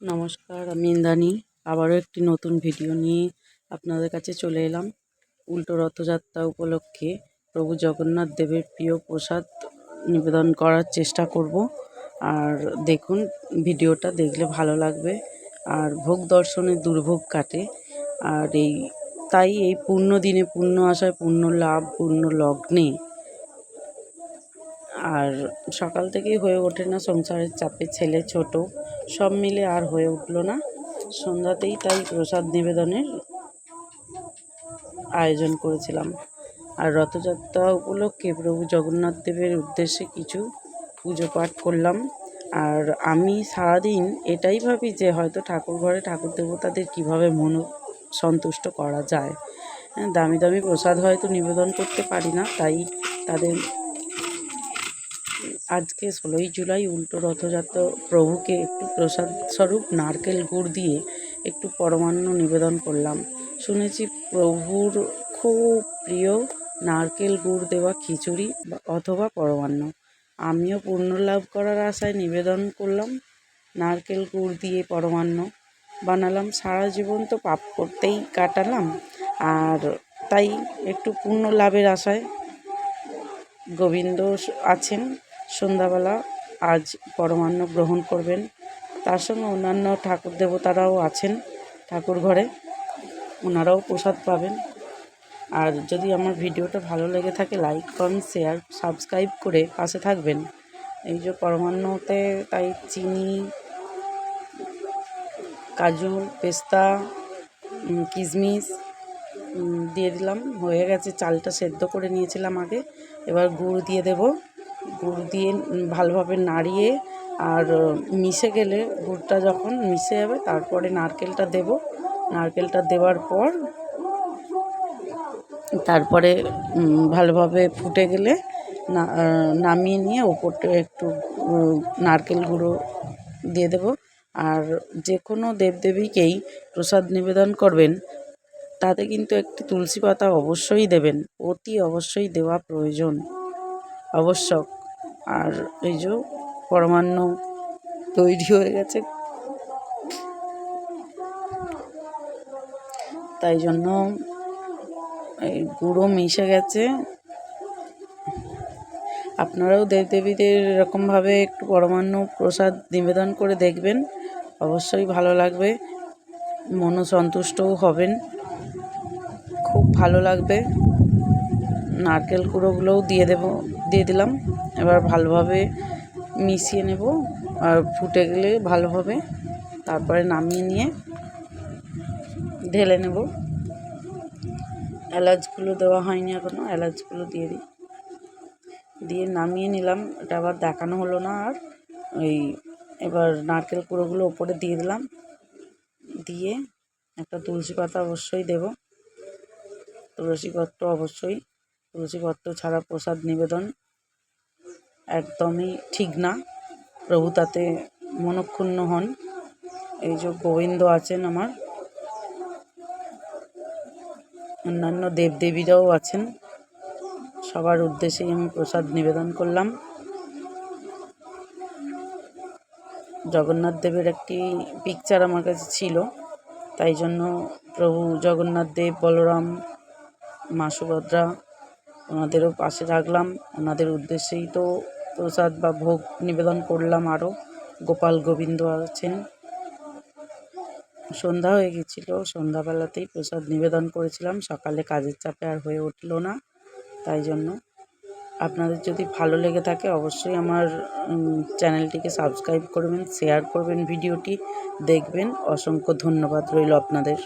নমস্কার, আমি ইন্দ্রাণী। আবারও একটি নতুন ভিডিও নিয়ে আপনাদের কাছে চলে এলাম। উল্টো রথযাত্রা উপলক্ষে প্রভু জগন্নাথ দেবের প্রিয় প্রসাদ নিবেদন করার চেষ্টা করব। আর দেখুন, ভিডিওটা দেখলে ভালো লাগবে। আর ভোগ দর্শনে দুর্ভোগ কাটে। আর এই, তাই এই পূর্ণ দিনে পূর্ণ আশায়, পূর্ণ লাভ, পূর্ণ লগ্নে আর সকাল থেকেই হয়ে ওঠে না সংসারের চাপে ছেলে ছোট সব মিলে আর হয়ে উঠল না। সন্ধ্যাতেই তাই প্রসাদ নিবেদনের আয়োজন করেছিলাম। আর রথযাত্রা উপলক্ষে প্রভু জগন্নাথ দেবের উদ্দেশ্যে কিছু পুজো পাঠ করলাম। আর আমি সারাদিন এটাই ভাবি যে হয়তো ঠাকুর ঘরে ঠাকুর দেবতাদের কীভাবে মন সন্তুষ্ট করা যায়। হ্যাঁ, দামি দামি প্রসাদ হয়তো নিবেদন করতে পারি না তাই তাদের আজকে ষোলোই জুলাই উল্টো রথযাত্রা প্রভুকে একটু প্রসাদ স্বরূপ নারকেল গুড় দিয়ে একটু পরমান্ন নিবেদন করলাম। শুনেছি প্রভুর খুব প্রিয় নারকেল গুড় দেওয়া খিচুড়ি অথবা পরমান্ন। আমিও পুণ্য লাভ করার আশায় নিবেদন করলাম, নারকেল গুড় দিয়ে পরমান্ন। বানালাম, সারা জীবন তো পাপ করতেই কাটালাম, আর তাই একটু পূর্ণ লাভের আশায় গোবিন্দ আছেন। সন্ধ্যাবেলা আজ পরমান্ন গ্রহণ করবেন। তার সঙ্গে অন্যান্য ঠাকুর দেবতারাও আছেন ঠাকুর ঘরে। ওনারাও প্রসাদ পাবেন। আর যদি আমার ভিডিওটা ভালো লেগে থাকে লাইক কমেন্ট শেয়ার সাবস্ক্রাইব করে পাশে থাকবেন। এই যে পরমান্নতে তাই চিনি কাজু পেস্তা কিশমিশ দিয়ে দিলাম। হয়ে গেছে, চালটা সেদ্ধ করে নিয়েছিলাম আগে। এবার গুড় দিয়ে দেব। গুড় দিয়ে ভালোভাবে নাড়িয়ে আর মিশে গেলে গুড়টা যখন মিশে যাবে তারপরে নারকেলটা দেব। নারকেলটা দেওয়ার পর তারপরে ভালোভাবে ফুটে গেলে নামিয়ে নিয়ে ওপরটা একটু নারকেল গুঁড়ো দিয়ে দেব। আর যে কোনো দেবদেবীকেই প্রসাদ নিবেদন করবেন, তাতে কিন্তু একটি তুলসী পাতা অবশ্যই দেবেন, অতি অবশ্যই দেওয়া প্রয়োজন। আবশ্যক আর এই যে পরমান্ন তৈরি হয়ে গেছে। তাই জন্য এই গুঁড়ো মিশে গেছে। আপনারাও দেবদেবীদের এরকমভাবে একটু পরমান্ন প্রসাদ নিবেদন করে দেখবেন। অবশ্যই ভালো লাগবে। মনও সন্তুষ্টও হবেন। খুব ভালো লাগবে। নারকেল কুড়োগুলোও দিয়ে দেব। দিয়ে দিলাম। এবার ভালোভাবে মিশিয়ে নেব। আর ফুটে গেলে ভালোভাবে তারপরে নামিয়ে নিয়ে ঢেলে নেব। এলাচগুলো দেওয়া হয়নি এখনও এলাচগুলো দিয়ে দিই। দিয়ে নামিয়ে নিলাম। এটা আবার দেখানো হলো না আর। ওই এবার নারকেল কুড়োগুলো ওপরে দিয়ে দিলাম। দিয়ে একটা তুলসী পাতা অবশ্যই দেব। তুলসী পত্র অবশ্যই তুলসী পত্র ছাড়া প্রসাদ নিবেদন একদমই ঠিক না। প্রভু তাতে মনক্ষুণ্ণ হন। এই যে গোবিন্দ আছেন আমার। অন্যান্য দেবদেবীরাও আছেন। সবার উদ্দেশ্যেই আমি প্রসাদ নিবেদন করলাম। জগন্নাথ দেবের একটি পিকচার আমার কাছে ছিল। তাই জন্য প্রভু জগন্নাথ দেব, বলরাম মা সুভদ্রা ওনাদেরও পাশে রাখলাম। ওনাদের উদ্দেশ্যেই তো প্রসাদ বা ভোগ নিবেদন করলাম আরও। গোপাল গোবিন্দ আছেন। সন্ধ্যা হয়ে গেছিল। সন্ধ্যাবেলাতেই প্রসাদ নিবেদন করেছিলাম। সকালে কাজের চাপে আর হয়ে উঠল না, তাই জন্য। আপনাদের যদি ভালো লেগে থাকে অবশ্যই আমার চ্যানেলটিকে সাবস্ক্রাইব করবেন, শেয়ার করবেন, ভিডিওটি দেখবেন। অসংখ্য ধন্যবাদ রইল আপনাদের।